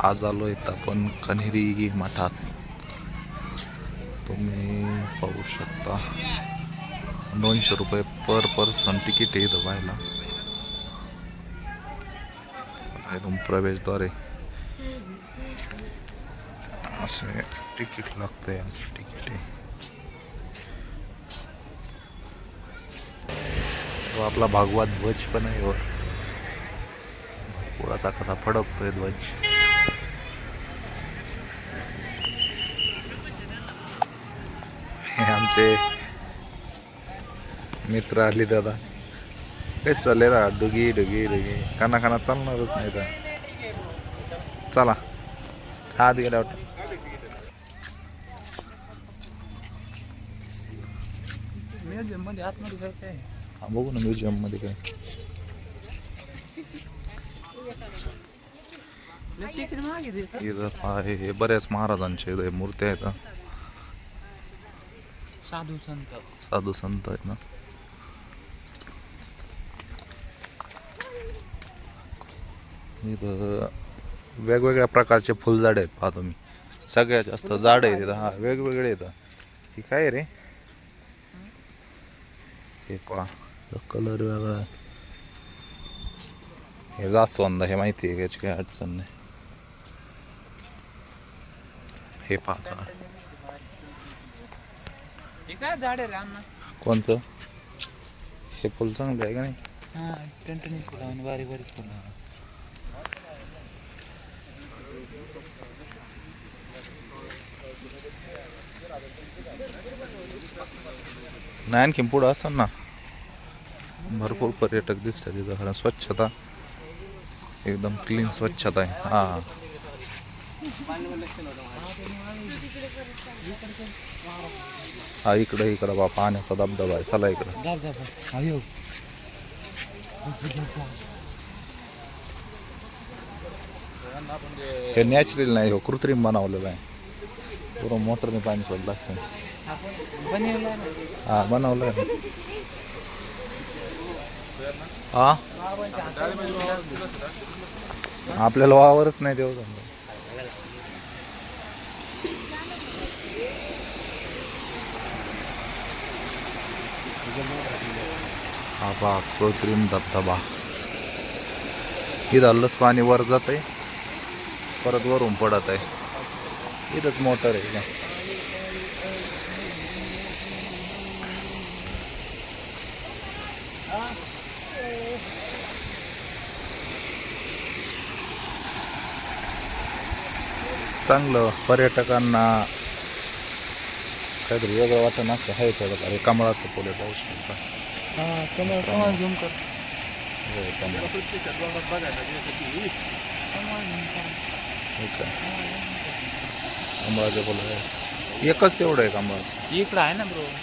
आज आलो आहेत आपण कन्हेरी मठात. तुम्ही पाहू शकता. दोनशे रुपये पर पर्सन तिकीट आहे दबायला एकदम प्रवेशद्वारे. असे तिकीट लागतंय असं तिकीट आहे. तो आपला भागवत ध्वज पण आहे वर. पुराचा कसा फडकतोय ध्वज हे आमचे मित्र आले दादा. काय चालले रा डुगी डुगी डुगी. काना खाना चालणारच नाही तर. चला. आत गेल्या वाटतं. म्युझियममध्ये आतमध्ये काय काय? हा, बघू ना म्युझियममध्ये काय दे हे बऱ्याच महाराजांचे मूर्त्या आहेत. साधू संत. साधू संत आहेत ना. इथं वेगवेगळ्या प्रकारचे फुलझाड आहेत पाहतो मी सगळ्यात जास्त झाड आहेत तिथं हा वेगवेगळे येतं ही काय आहे रे? हे पहा कलर वेगळा आहे. हे जास्वंद हे माहिती आहे याची काही अडचण नाही. हे पाच हे काय झाड कोणचं? हे फुल चांगलं आहे का नाही? हा टणटणी फुलं बारीक बारीक फुलं. नाही आणखी पुढं असं ना. भरपूर पर्यटक दिसतात तिथं स्वच्छता. एकदम क्लीन स्वच्छता आहे. हा. हा इकडं इकडं बा पाण्याचा धबधबा आहे. चला इकडं. हे नॅचरल नाही हो कृत्रिम बनवलेलं आहे. पूर्ण मोटरने पाणी सोडलं असतं. हा बनवलं आहे हा? आपल्याला वावरच नाही देऊ हा पहा कृत्रिम धबधबा. इथलंच पाणी वर जात आहे परत वरून पडत आहे. इथंच मोटर आहे का? चांगलं पर्यटकांना काहीतरी वेगळं वाटतं असं आहे थोडं अरे कमळाचं फुले पाहू शकता हा कमळ कमळ झूम कर. हो, कमळ. ठीक आहे. कमळाचे फुलं आहे. एकच तेवढं आहे कमळाचं. इकडं आहे ना ब्रो हा.